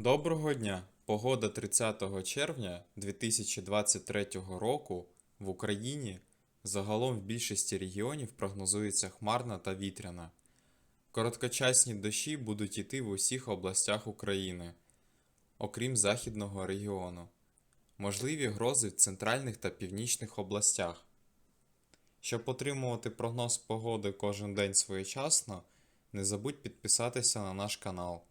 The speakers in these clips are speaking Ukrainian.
Доброго дня! Погода 30 червня 2023 року в Україні загалом в більшості регіонів прогнозується хмарна та вітряна. Короткочасні дощі будуть йти в усіх областях України, окрім західного регіону. Можливі грози в центральних та північних областях. Щоб отримувати прогноз погоди кожен день своєчасно, не забудь підписатися на наш канал.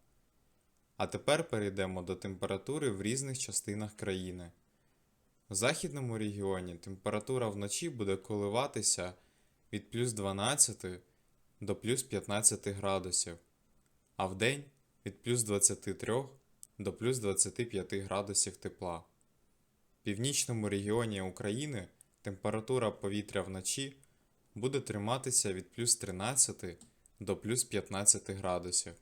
А тепер перейдемо до температури в різних частинах країни. В західному регіоні температура вночі буде коливатися від плюс 12 до плюс 15 градусів, а вдень від плюс 23 до плюс 25 градусів тепла. В північному регіоні України температура повітря вночі буде триматися від плюс 13 до плюс 15 градусів,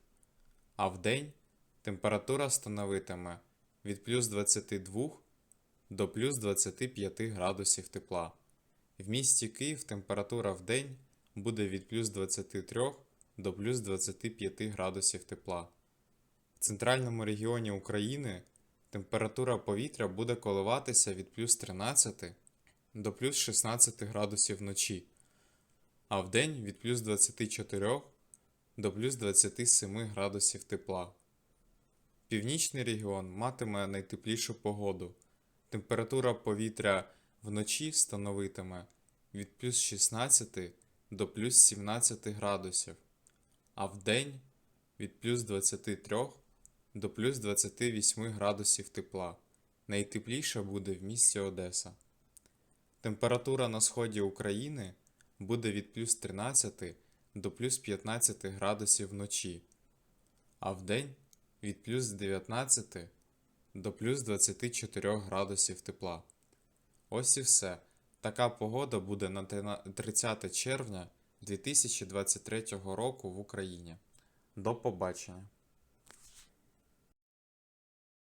а вдень температура становитиме від плюс 22 до плюс 25 градусів тепла. В місті Київ температура в день буде від плюс 23 до плюс 25 градусів тепла. В центральному регіоні України температура повітря буде коливатися від плюс 13 до плюс 16 градусів вночі, а вдень від плюс 24 до плюс 27 градусів тепла. Північний регіон матиме найтеплішу погоду. Температура повітря вночі становитиме від плюс 16 до плюс 17 градусів, а вдень від плюс 23 до плюс 28 градусів тепла. Найтепліше буде в місті Одеса. Температура на сході України буде від плюс 13 до плюс 15 градусів вночі, а вдень від плюс 19 до плюс 24 градусів тепла. Ось і все. Така погода буде на 30 червня 2023 року в Україні. До побачення!